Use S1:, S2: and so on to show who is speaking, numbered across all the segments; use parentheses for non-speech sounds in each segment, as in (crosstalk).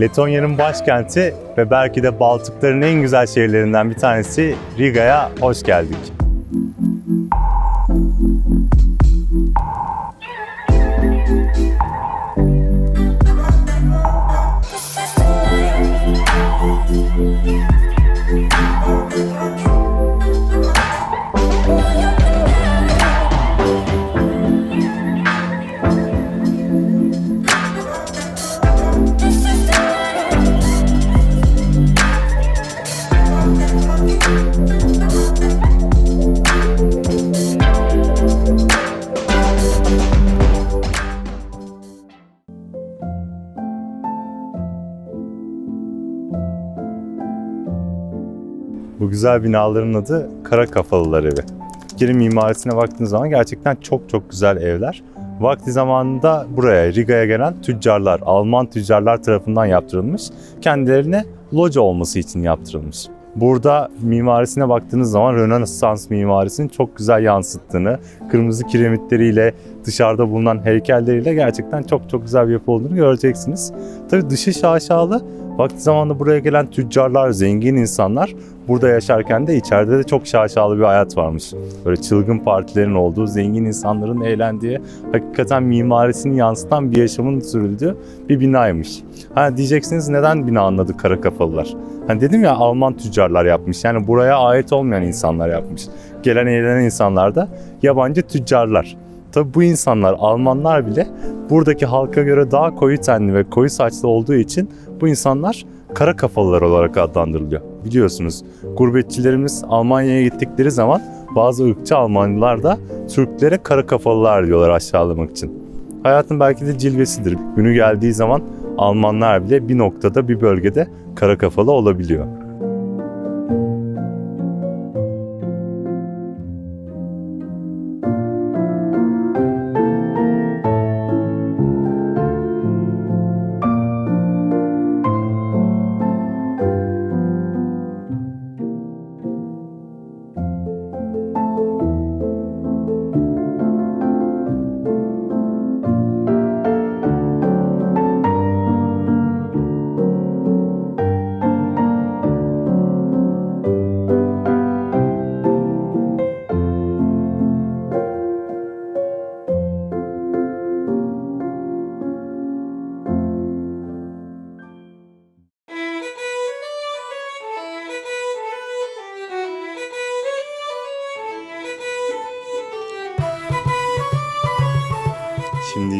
S1: Letonya'nın başkenti ve belki de Baltıkların en güzel şehirlerinden bir tanesi Riga'ya hoş geldik. Güzel binaların adı Kara Kafalılar Evi. Geri mimarisine baktığınız zaman gerçekten çok çok güzel evler. Vakti zamanında buraya, Riga'ya gelen tüccarlar, Alman tüccarlar tarafından yaptırılmış. Kendilerine loca olması için yaptırılmış. Burada mimarisine baktığınız zaman Rönesans mimarisini çok güzel yansıttığını, kırmızı kiremitleriyle, dışarıda bulunan heykelleriyle gerçekten çok çok güzel bir yapı olduğunu göreceksiniz. Tabii dışı şaşalı, vakti zamanında buraya gelen tüccarlar, zengin insanlar burada yaşarken de içeride de çok şaşalı bir hayat varmış. Böyle çılgın partilerin olduğu, zengin insanların eğlendiği, hakikaten mimarisini yansıtan bir yaşamın sürüldüğü bir binaymış. Ha diyeceksiniz neden bina anladı kara kafalılar? Hani dedim ya Alman tüccarlar yapmış. Yani buraya ait olmayan insanlar yapmış. Gelen eğlenen insanlar da yabancı tüccarlar. Tabi bu insanlar Almanlar bile buradaki halka göre daha koyu tenli ve koyu saçlı olduğu için bu insanlar kara kafalılar olarak adlandırılıyor. Biliyorsunuz gurbetçilerimiz Almanya'ya gittikleri zaman bazı ırkçı Almanlılar da Türklere kara kafalılar diyorlar aşağılamak için. Hayatın belki de cilvesidir. Günü geldiği zaman Almanlar bile bir noktada bir bölgede kara kafalı olabiliyor.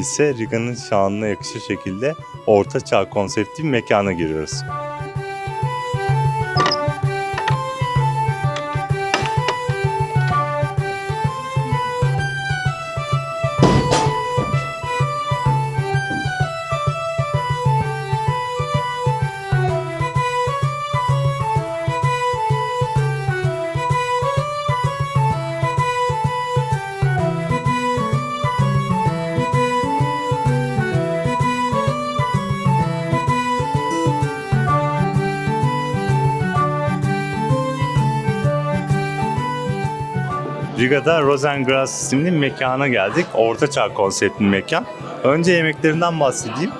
S1: İse Riga'nın şanına yakışır şekilde Orta Çağ konseptli bir mekana giriyoruz. Riga'da Rosengras isimli mekana geldik. Orta Çağ konseptli mekan. Önce yemeklerinden bahsedeyim.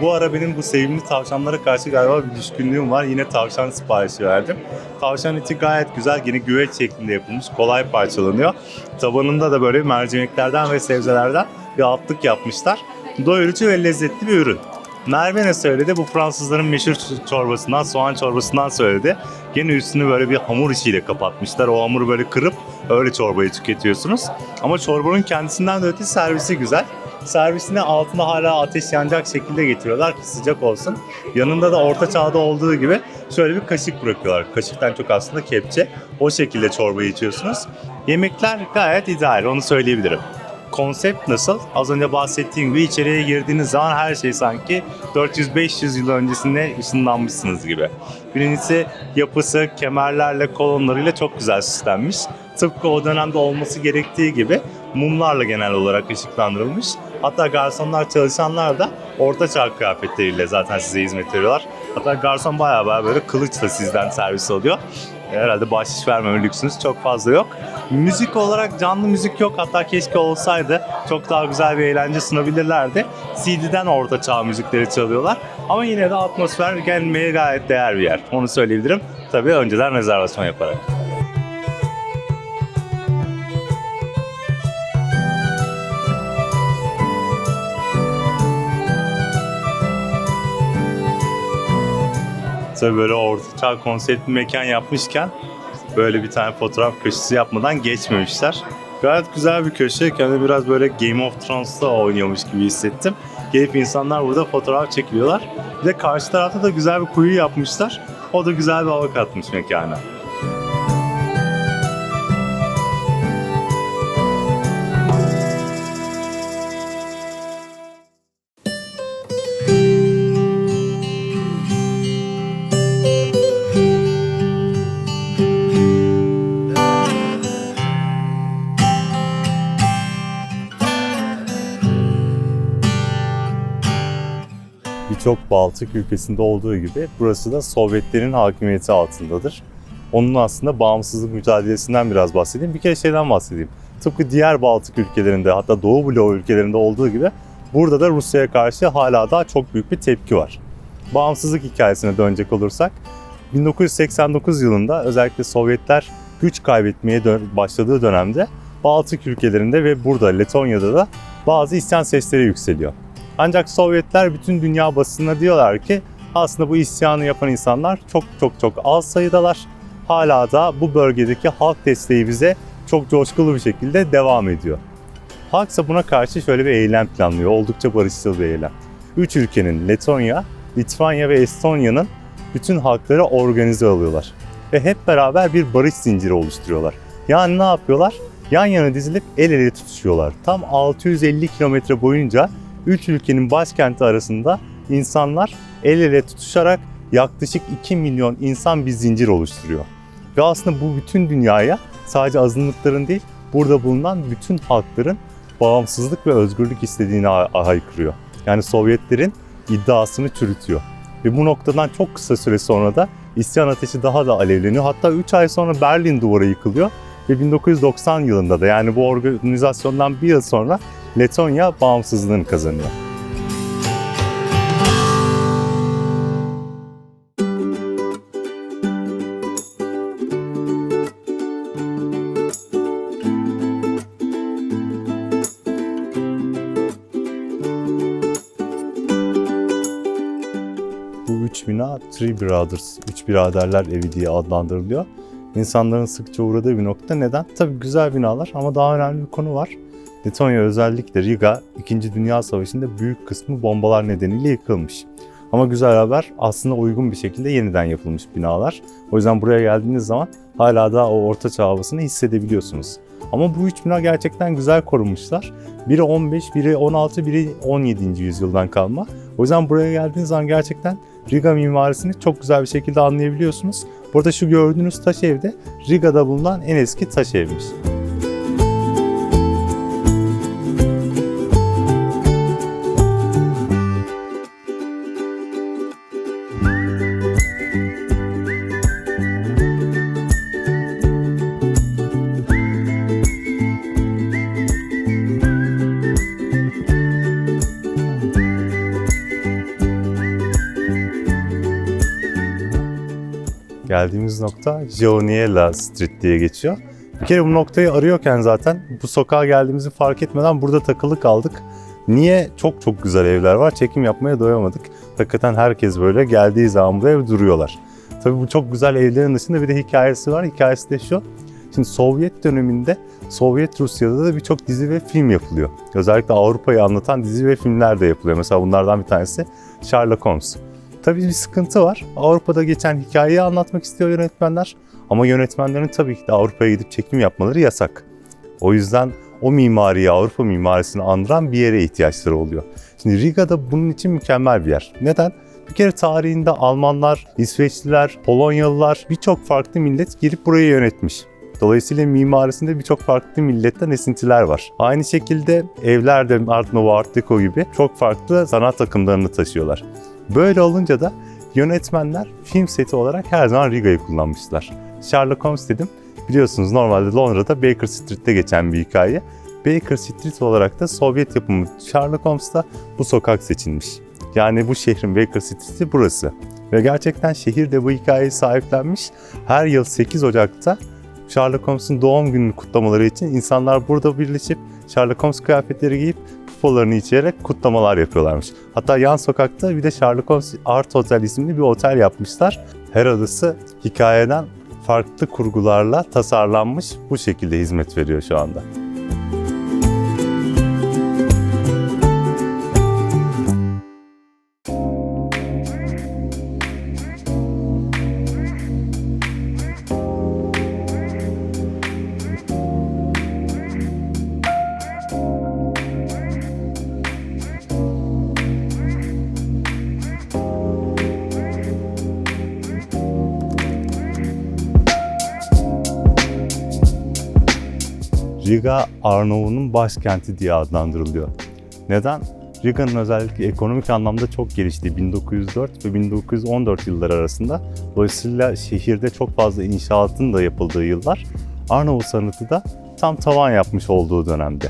S1: Bu ara benim bu sevimli tavşanlara karşı galiba bir düşkünlüğüm var. Yine tavşan siparişi verdim. Tavşan eti gayet güzel. Yine güveç şeklinde yapılmış. Kolay parçalanıyor. Tabanında da böyle mercimeklerden ve sebzelerden bir altlık yapmışlar. Doyurucu ve lezzetli bir ürün. Merve ne söyledi? Bu Fransızların meşhur çorbasından, soğan çorbasından söyledi. Gene üstünü böyle bir hamur işiyle kapatmışlar. O hamuru böyle kırıp öyle çorbayı tüketiyorsunuz. Ama çorbanın kendisinden de öte servisi güzel. Servisine altına hala ateş yanacak şekilde getiriyorlar ki sıcak olsun. Yanında da orta çağda olduğu gibi şöyle bir kaşık bırakıyorlar. Kaşıktan çok aslında kepçe. O şekilde çorbayı içiyorsunuz. Yemekler gayet ideal onu söyleyebilirim. Konsept nasıl? Az önce bahsettiğim gibi içeriye girdiğiniz zaman her şey sanki 400-500 yıl öncesinde ışınlanmışsınız gibi. Birincisi yapısı kemerlerle, kolonlarıyla çok güzel süslenmiş. Tıpkı o dönemde olması gerektiği gibi mumlarla genel olarak ışıklandırılmış. Hatta garsonlar, çalışanlar da orta çağ kıyafetleriyle zaten size hizmet veriyorlar. Hatta garson bayağı bayağı böyle kılıçla sizden servis alıyor. Herhalde bahşiş vermeme lüksünüz çok fazla yok. Müzik olarak canlı müzik yok. Hatta keşke olsaydı. Çok daha güzel bir eğlence sunabilirlerdi. CD'den orta çağ müzikleri çalıyorlar. Ama yine de atmosfer gelmeye gayet değer bir yer. Onu söyleyebilirim. Tabii önceden rezervasyon yaparak. Tabii böyle ortaçağ konseptli mekan yapmışken böyle bir tane fotoğraf köşesi yapmadan geçmemişler. Gayet güzel bir köşe. Kendimi biraz böyle Game of Thrones'ta oynuyormuş gibi hissettim. Gelip insanlar burada fotoğraf çekiliyorlar. Bir de karşı tarafta da güzel bir kuyu yapmışlar. O da güzel bir hava katmış mekana. Baltık ülkesinde olduğu gibi burası da Sovyetlerin hakimiyeti altındadır. Onun aslında bağımsızlık mücadelesinden biraz bahsedeyim. Bir kere şeyden bahsedeyim. Tıpkı diğer Baltık ülkelerinde hatta Doğu bloğu ülkelerinde olduğu gibi burada da Rusya'ya karşı hala daha çok büyük bir tepki var. Bağımsızlık hikayesine dönecek olursak 1989 yılında özellikle Sovyetler güç kaybetmeye başladığı dönemde Baltık ülkelerinde ve burada Letonya'da da bazı isyan sesleri yükseliyor. Ancak Sovyetler bütün dünya basınına diyorlar ki aslında bu isyanı yapan insanlar çok çok çok az sayıdalar. Hala da bu bölgedeki halk desteği bize çok coşkulu bir şekilde devam ediyor. Halk ise buna karşı şöyle bir eylem planlıyor. Oldukça barışçıl bir eylem. Üç ülkenin Letonya, Litvanya ve Estonya'nın bütün halkları organize alıyorlar. Ve hep beraber bir barış zinciri oluşturuyorlar. Yani ne yapıyorlar? Yan yana dizilip el ele tutuşuyorlar. Tam 650 kilometre boyunca üç ülkenin başkenti arasında insanlar el ele tutuşarak yaklaşık 2 milyon insan bir zincir oluşturuyor. Ve aslında bu bütün dünyaya sadece azınlıkların değil, burada bulunan bütün halkların bağımsızlık ve özgürlük istediğini ha- haykırıyor. Yani Sovyetlerin iddiasını çürütüyor. Ve bu noktadan çok kısa süre sonra da isyan ateşi daha da alevleniyor. Hatta 3 ay sonra Berlin duvarı yıkılıyor ve 1990 yılında da yani bu organizasyondan bir yıl sonra Letonya bağımsızlığını kazanıyor. Üç bina Three Brothers, üç biraderler evi diye adlandırılıyor. İnsanların sıkça uğradığı bir nokta. Neden? Tabii güzel binalar ama daha önemli bir konu var. Letonya özellikle Riga 2. Dünya Savaşı'nda büyük kısmı bombalar nedeniyle yıkılmış. Ama güzel haber aslında uygun bir şekilde yeniden yapılmış binalar. O yüzden buraya geldiğiniz zaman hala da o orta çağ havasını hissedebiliyorsunuz. Ama bu üç bina gerçekten güzel korunmuşlar. Biri 15, biri 16, biri 17. yüzyıldan kalma. O yüzden buraya geldiğiniz zaman gerçekten Riga mimarisini çok güzel bir şekilde anlayabiliyorsunuz. Burada şu gördüğünüz taş evde Riga'da bulunan en eski taş evmiş. Nokta Gioniella Street diye geçiyor. Bir kere bu noktayı arıyorken zaten bu sokağa geldiğimizi fark etmeden burada takılı kaldık. Niye? Çok çok güzel evler var. Çekim yapmaya doyamadık. Hakikaten herkes böyle geldiği zaman bu ev duruyorlar. Tabii bu çok güzel evlerin dışında bir de hikayesi var. Hikayesi de şu. Şimdi Sovyet döneminde Sovyet Rusya'da da birçok dizi ve film yapılıyor. Özellikle Avrupa'yı anlatan dizi ve filmler de yapılıyor. Mesela bunlardan bir tanesi Sherlock Holmes. Tabii bir sıkıntı var. Avrupa'da geçen hikayeyi anlatmak istiyor yönetmenler. Ama yönetmenlerin tabii ki de Avrupa'ya gidip çekim yapmaları yasak. O yüzden o mimariyi, Avrupa mimarisini andıran bir yere ihtiyaçları oluyor. Şimdi Riga'da bunun için mükemmel bir yer. Neden? Bir kere tarihinde Almanlar, İsveçliler, Polonyalılar birçok farklı millet girip burayı yönetmiş. Dolayısıyla mimarisinde birçok farklı milletten esintiler var. Aynı şekilde evler de Art Nouveau, Art Deco gibi çok farklı sanat akımlarını taşıyorlar. Böyle olunca da yönetmenler film seti olarak her zaman Riga'yı kullanmışlar. Sherlock Holmes dedim. Biliyorsunuz normalde Londra'da Baker Street'te geçen bir hikaye. Baker Street olarak da Sovyet yapımı Sherlock Holmes'ta bu sokak seçilmiş. Yani bu şehrin Baker Street'i burası. Ve gerçekten şehir de bu hikayeyi sahiplenmiş. Her yıl 8 Ocak'ta Sherlock Holmes'un doğum gününü kutlamaları için insanlar burada birleşip Sherlock Holmes kıyafetleri giyip kupalarını içerek kutlamalar yapıyorlarmış. Hatta yan sokakta bir de Sherlock Holmes Art Hotel isimli bir otel yapmışlar. Her adası hikayeden farklı kurgularla tasarlanmış bu şekilde hizmet veriyor şu anda. Riga Arnavut'un başkenti diye adlandırılıyor. Neden? Riga'nın özellikle ekonomik anlamda çok geliştiği 1904 ve 1914 yılları arasında dolayısıyla şehirde çok fazla inşaatın da yapıldığı yıllar Arnavut sanatı da tam tavan yapmış olduğu dönemde.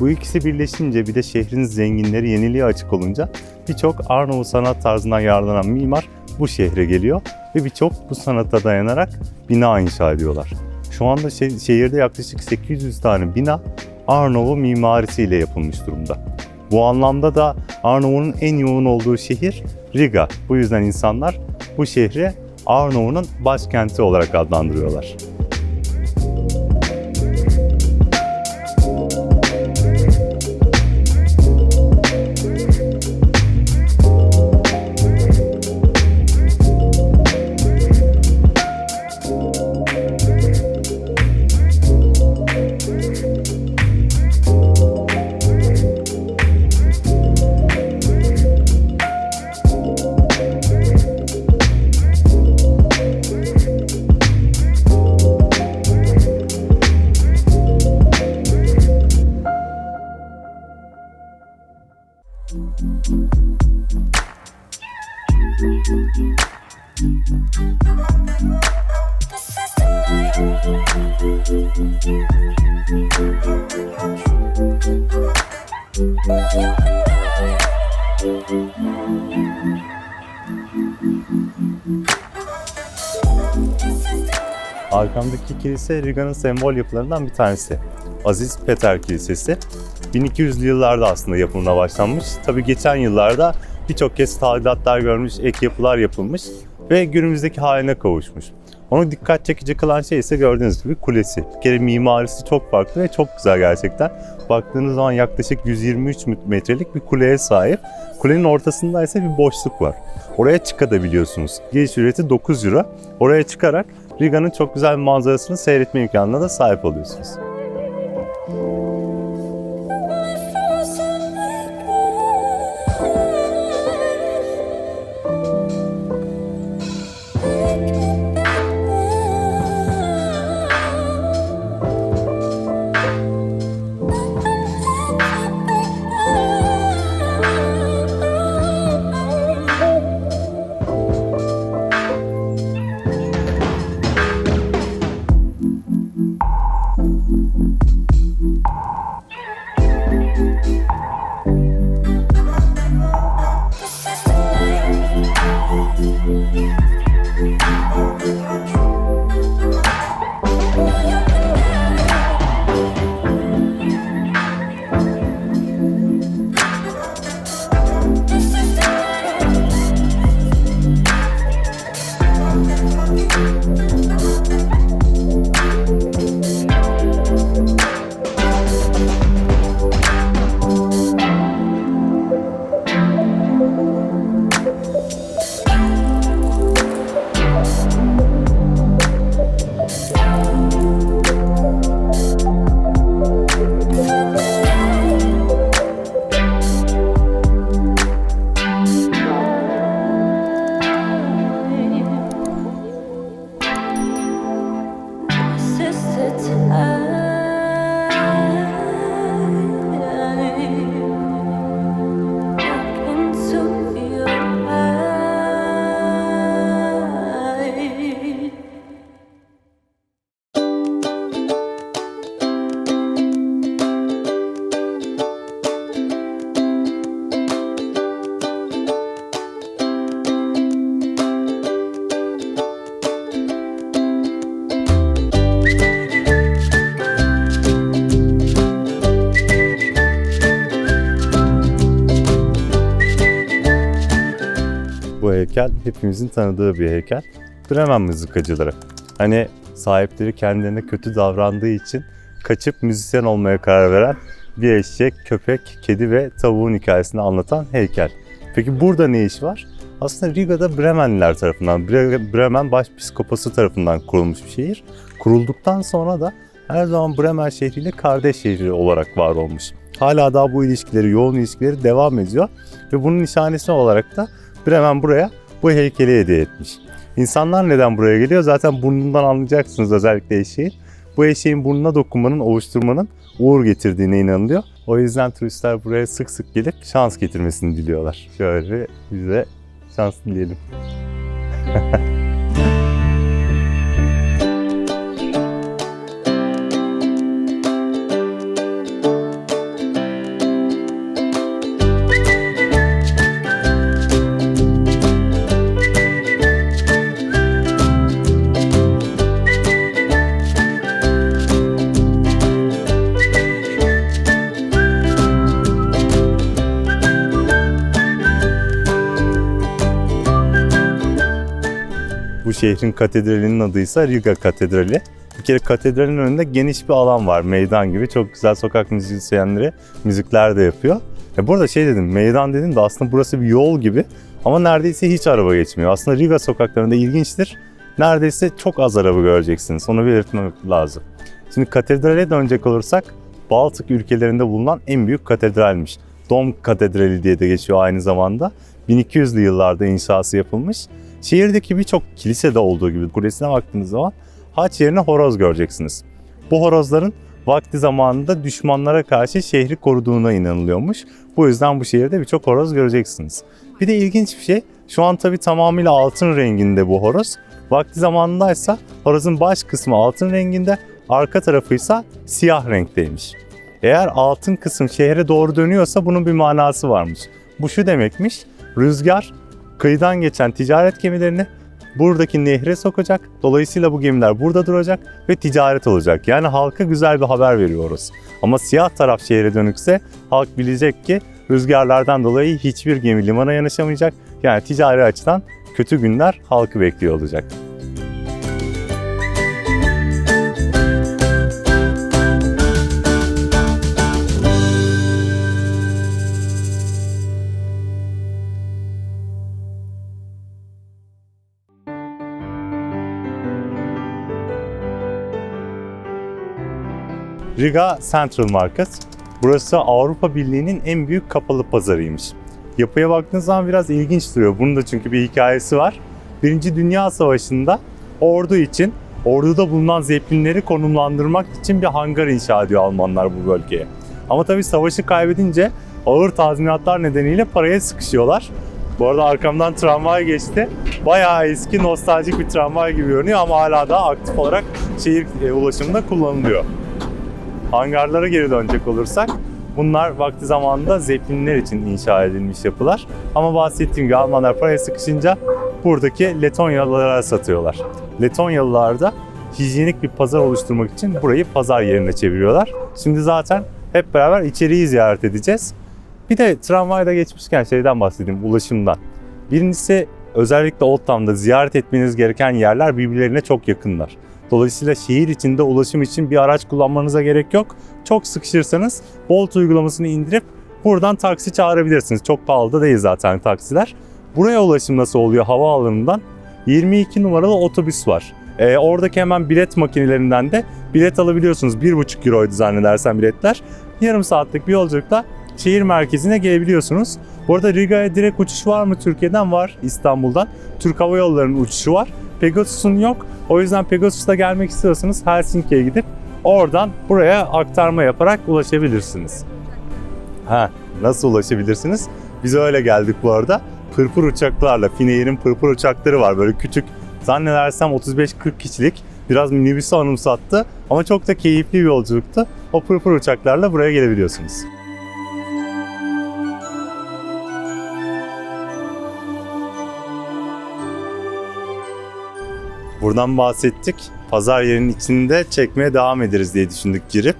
S1: Bu ikisi birleşince bir de şehrin zenginleri yeniliğe açık olunca birçok Arnavut sanat tarzından yararlanan mimar bu şehre geliyor ve birçok bu sanata dayanarak bina inşa ediyorlar. Şu anda şe- şehirde yaklaşık 800 tane bina Arnavut mimarisiyle yapılmış durumda. Bu anlamda da Arnavut'un en yoğun olduğu şehir Riga. Bu yüzden insanlar bu şehri Arnavut'un başkenti olarak adlandırıyorlar. Arkamdaki kilise Riga'nın sembol yapılarından bir tanesi. Aziz Peter Kilisesi. 1200'lü yıllarda aslında yapımına başlanmış. Tabii geçen yıllarda birçok kez tadilatlar görmüş, ek yapılar yapılmış ve günümüzdeki haline kavuşmuş. Onu dikkat çekici kılan şey ise gördüğünüz gibi kulesi. Bir kere mimarisi çok farklı ve çok güzel gerçekten. Baktığınız zaman yaklaşık 123 metrelik bir kuleye sahip. Kulenin ortasında ise bir boşluk var. Oraya çıkabiliyorsunuz. Giriş ücreti 9 euro. Oraya çıkarak Riga'nın çok güzel bir manzarasını seyretme imkanına da sahip oluyorsunuz. Heykel hepimizin tanıdığı bir heykel. Bremen mızıkacıları. Hani sahipleri kendilerine kötü davrandığı için kaçıp müzisyen olmaya karar veren bir eşek, köpek, kedi ve tavuğun hikayesini anlatan heykel. Peki burada ne iş var? Aslında Riga'da Bremenliler tarafından, Bre- Bremen Başpiskoposu tarafından kurulmuş bir şehir. Kurulduktan sonra da her zaman Bremen şehriyle kardeş şehri olarak var olmuş. Hala daha bu ilişkileri, yoğun ilişkileri devam ediyor. Ve bunun nişanesi olarak da Bremen buraya bu heykeli hediye etmiş. İnsanlar neden buraya geliyor? Zaten burnundan anlayacaksınız özellikle eşeğin. Bu eşeğin burnuna dokunmanın, ovuşturmanın uğur getirdiğine inanılıyor. O yüzden turistler buraya sık sık gelip şans getirmesini diliyorlar. Şöyle bize şans dileyelim. (laughs) şehrin katedralinin adı ise Riga Katedrali. Bir kere katedralin önünde geniş bir alan var. Meydan gibi. Çok güzel sokak müzisyenleri müzikler de yapıyor. E burada şey dedim, meydan dedim de aslında burası bir yol gibi. Ama neredeyse hiç araba geçmiyor. Aslında Riga sokaklarında ilginçtir. Neredeyse çok az araba göreceksiniz. Onu belirtmek lazım. Şimdi katedrale dönecek olursak Baltık ülkelerinde bulunan en büyük katedralmiş. Dom Katedrali diye de geçiyor aynı zamanda. 1200'lü yıllarda inşası yapılmış. Şehirdeki birçok kilisede olduğu gibi kulesine baktığınız zaman haç yerine horoz göreceksiniz. Bu horozların vakti zamanında düşmanlara karşı şehri koruduğuna inanılıyormuş. Bu yüzden bu şehirde birçok horoz göreceksiniz. Bir de ilginç bir şey, şu an tabii tamamıyla altın renginde bu horoz. Vakti zamanındaysa horozun baş kısmı altın renginde, arka tarafıysa siyah renkteymiş. Eğer altın kısım şehre doğru dönüyorsa bunun bir manası varmış. Bu şu demekmiş, rüzgar kıyıdan geçen ticaret gemilerini buradaki nehre sokacak. Dolayısıyla bu gemiler burada duracak ve ticaret olacak. Yani halka güzel bir haber veriyoruz. Ama siyah taraf şehre dönükse halk bilecek ki rüzgarlardan dolayı hiçbir gemi limana yanaşamayacak. Yani ticari açıdan kötü günler halkı bekliyor olacak. Riga Central Market. Burası Avrupa Birliği'nin en büyük kapalı pazarıymış. Yapıya baktığınız zaman biraz ilginç duruyor. Bunun da çünkü bir hikayesi var. Birinci Dünya Savaşı'nda ordu için, orduda bulunan zeplinleri konumlandırmak için bir hangar inşa ediyor Almanlar bu bölgeye. Ama tabii savaşı kaybedince ağır tazminatlar nedeniyle paraya sıkışıyorlar. Bu arada arkamdan tramvay geçti. Bayağı eski nostaljik bir tramvay gibi görünüyor ama hala da aktif olarak şehir e, ulaşımında kullanılıyor. Hangarlara geri dönecek olursak bunlar vakti zamanında zeplinler için inşa edilmiş yapılar. Ama bahsettiğim gibi Almanlar paraya sıkışınca buradaki Letonyalılara satıyorlar. Letonyalılar da hijyenik bir pazar oluşturmak için burayı pazar yerine çeviriyorlar. Şimdi zaten hep beraber içeriği ziyaret edeceğiz. Bir de tramvayda geçmişken şeyden bahsedeyim, ulaşımdan. Birincisi özellikle Old Town'da ziyaret etmeniz gereken yerler birbirlerine çok yakınlar. Dolayısıyla şehir içinde ulaşım için bir araç kullanmanıza gerek yok. Çok sıkışırsanız Bolt uygulamasını indirip buradan taksi çağırabilirsiniz. Çok pahalı da değil zaten taksiler. Buraya ulaşım nasıl oluyor havaalanından? 22 numaralı otobüs var. Ee, oradaki hemen bilet makinelerinden de bilet alabiliyorsunuz. 1,5 euroydu zannedersem biletler. Yarım saatlik bir yolculukla şehir merkezine gelebiliyorsunuz. Bu arada Riga'ya direkt uçuş var mı Türkiye'den? Var İstanbul'dan. Türk Hava Yolları'nın uçuşu var. Pegasus'un yok. O yüzden Pegasus'ta gelmek istiyorsanız Helsinki'ye gidip oradan buraya aktarma yaparak ulaşabilirsiniz. Ha, nasıl ulaşabilirsiniz? Biz öyle geldik bu arada. Pırpır uçaklarla, Finnair'in pırpır uçakları var böyle küçük. Zannedersem 35-40 kişilik. Biraz minibüsü anımsattı ama çok da keyifli bir yolculuktu. O pırpır uçaklarla buraya gelebiliyorsunuz. Buradan bahsettik. Pazar yerinin içinde çekmeye devam ederiz diye düşündük girip.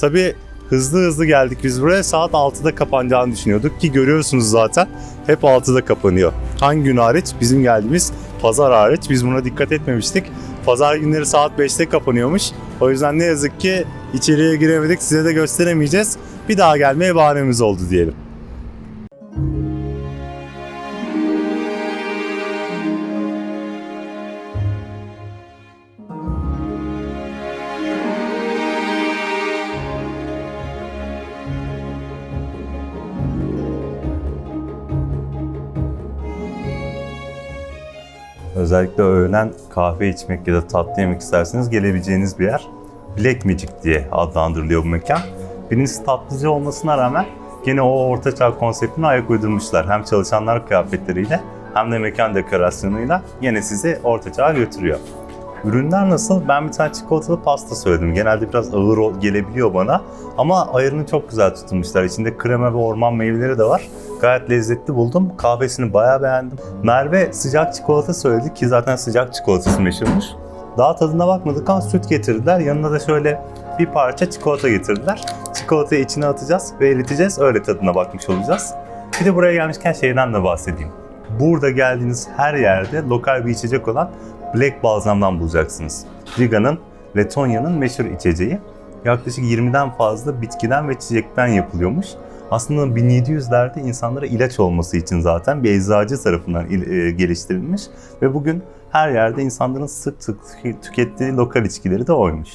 S1: Tabii Hızlı hızlı geldik biz buraya. Saat 6'da kapanacağını düşünüyorduk ki görüyorsunuz zaten hep 6'da kapanıyor. Hangi gün hariç? Bizim geldiğimiz pazar hariç. Biz buna dikkat etmemiştik. Pazar günleri saat 5'te kapanıyormuş. O yüzden ne yazık ki içeriye giremedik. Size de gösteremeyeceğiz. Bir daha gelmeye bahanemiz oldu diyelim. Özellikle öğlen kahve içmek ya da tatlı yemek isterseniz gelebileceğiniz bir yer. Black Magic diye adlandırılıyor bu mekan. Birincisi tatlıcı olmasına rağmen gene o ortaçağ konseptine ayak uydurmuşlar. Hem çalışanlar kıyafetleriyle hem de mekan dekorasyonuyla yine sizi ortaçağa götürüyor. Ürünler nasıl? Ben bir tane çikolatalı pasta söyledim. Genelde biraz ağır gelebiliyor bana. Ama ayarını çok güzel tutmuşlar. İçinde krema ve orman meyveleri de var. Gayet lezzetli buldum. Kahvesini bayağı beğendim. Merve sıcak çikolata söyledi ki zaten sıcak çikolatası meşhurmuş. Daha tadına bakmadık ama süt getirdiler. Yanına da şöyle bir parça çikolata getirdiler. Çikolatayı içine atacağız ve eriteceğiz. Öyle tadına bakmış olacağız. Bir de buraya gelmişken şeyden de bahsedeyim. Burada geldiğiniz her yerde lokal bir içecek olan Black Balsam'dan bulacaksınız. Riga'nın, Letonya'nın meşhur içeceği. Yaklaşık 20'den fazla bitkiden ve çiçekten yapılıyormuş. Aslında 1700'lerde insanlara ilaç olması için zaten bir eczacı tarafından e, geliştirilmiş ve bugün her yerde insanların sık sık tükettiği lokal içkileri de oymuş.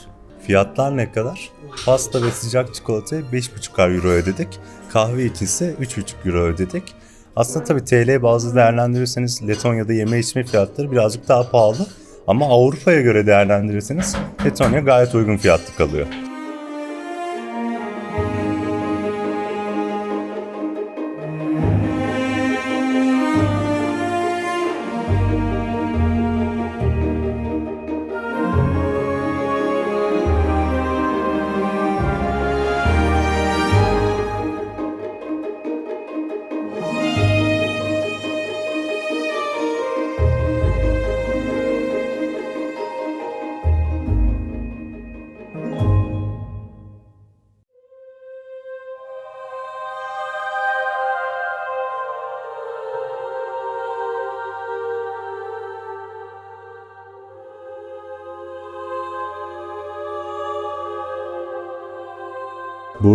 S1: Fiyatlar ne kadar? Pasta ve sıcak çikolataya 5,5 euro ödedik. Kahve için ise 3,5 euro ödedik. Aslında tabii TL bazı değerlendirirseniz Letonya'da yeme içme fiyatları birazcık daha pahalı. Ama Avrupa'ya göre değerlendirirseniz Letonya gayet uygun fiyatlı kalıyor.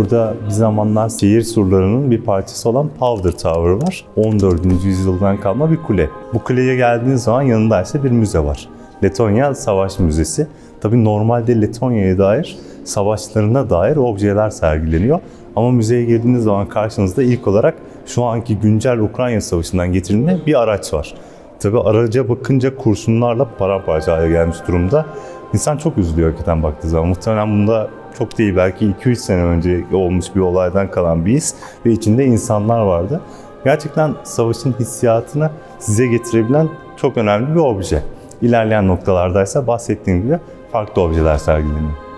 S1: Burada bir zamanlar şehir surlarının bir parçası olan Powder Tower var. 14. yüzyıldan kalma bir kule. Bu kuleye geldiğiniz zaman yanında ise bir müze var. Letonya Savaş Müzesi. Tabi normalde Letonya'ya dair savaşlarına dair objeler sergileniyor. Ama müzeye girdiğiniz zaman karşınızda ilk olarak şu anki güncel Ukrayna Savaşı'ndan getirilme bir araç var. Tabi araca bakınca kurşunlarla paramparça hale gelmiş durumda. İnsan çok üzülüyor hakikaten baktığı zaman. Muhtemelen bunda çok değil belki 2-3 sene önce olmuş bir olaydan kalan bir his ve içinde insanlar vardı. Gerçekten savaşın hissiyatını size getirebilen çok önemli bir obje. İlerleyen noktalardaysa bahsettiğim gibi farklı objeler sergileniyor.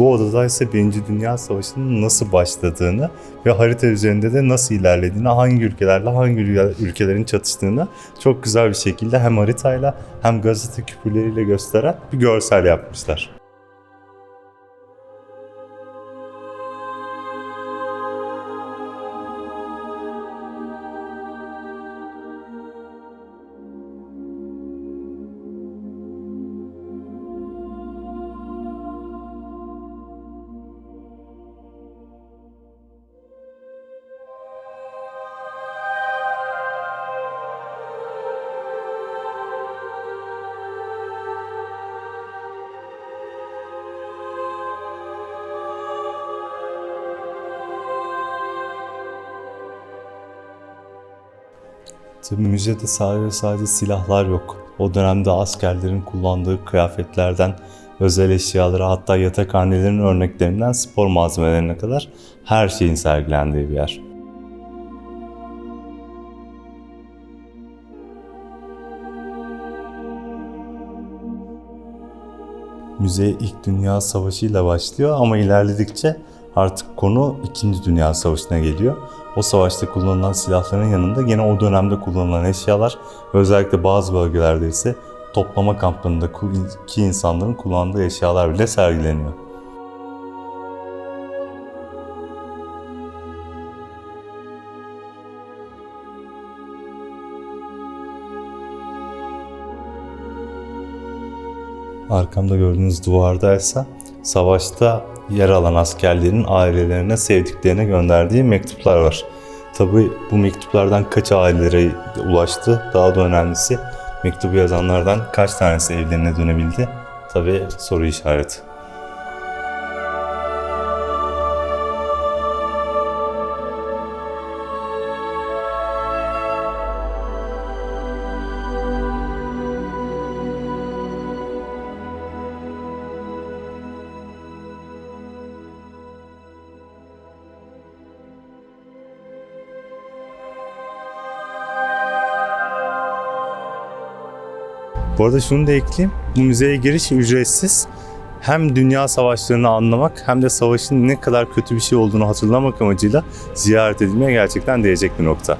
S1: Bu odada ise Birinci Dünya Savaşı'nın nasıl başladığını ve harita üzerinde de nasıl ilerlediğini, hangi ülkelerle hangi ülke- ülkelerin çatıştığını çok güzel bir şekilde hem haritayla hem gazete küpürleriyle gösteren bir görsel yapmışlar. Tabii müzede sadece sadece silahlar yok. O dönemde askerlerin kullandığı kıyafetlerden özel eşyalara hatta yatakhanelerin örneklerinden spor malzemelerine kadar her şeyin sergilendiği bir yer. Müze ilk Dünya Savaşı ile başlıyor ama ilerledikçe artık konu 2. Dünya Savaşı'na geliyor. O savaşta kullanılan silahların yanında yine o dönemde kullanılan eşyalar ve özellikle bazı bölgelerde ise toplama kamplarındaki insanların kullandığı eşyalar bile sergileniyor. Arkamda gördüğünüz duvarda ise savaşta yer alan askerlerin ailelerine sevdiklerine gönderdiği mektuplar var. Tabi bu mektuplardan kaç ailelere ulaştı? Daha da önemlisi mektubu yazanlardan kaç tanesi evlerine dönebildi? Tabi soru işareti. Bu arada şunu da ekleyeyim. Bu müzeye giriş ücretsiz. Hem dünya savaşlarını anlamak hem de savaşın ne kadar kötü bir şey olduğunu hatırlamak amacıyla ziyaret edilmeye gerçekten değecek bir nokta.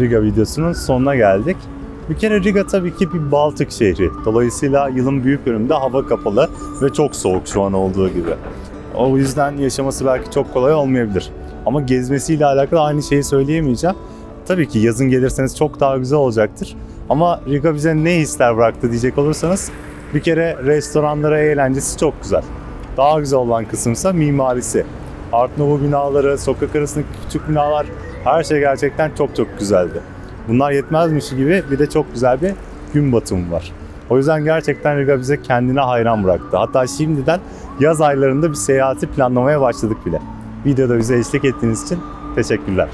S1: Riga videosunun sonuna geldik. Bir kere Riga tabii ki bir Baltık şehri. Dolayısıyla yılın büyük bölümünde hava kapalı ve çok soğuk şu an olduğu gibi. O yüzden yaşaması belki çok kolay olmayabilir. Ama gezmesiyle alakalı aynı şeyi söyleyemeyeceğim. Tabii ki yazın gelirseniz çok daha güzel olacaktır. Ama Riga bize ne hisler bıraktı diyecek olursanız bir kere restoranlara eğlencesi çok güzel. Daha güzel olan kısımsa mimarisi. Art Nouveau binaları, sokak arasındaki küçük binalar her şey gerçekten çok çok güzeldi. Bunlar yetmezmiş gibi bir de çok güzel bir gün batımı var. O yüzden gerçekten Riga bize kendine hayran bıraktı. Hatta şimdiden yaz aylarında bir seyahati planlamaya başladık bile. Videoda bize eşlik ettiğiniz için teşekkürler.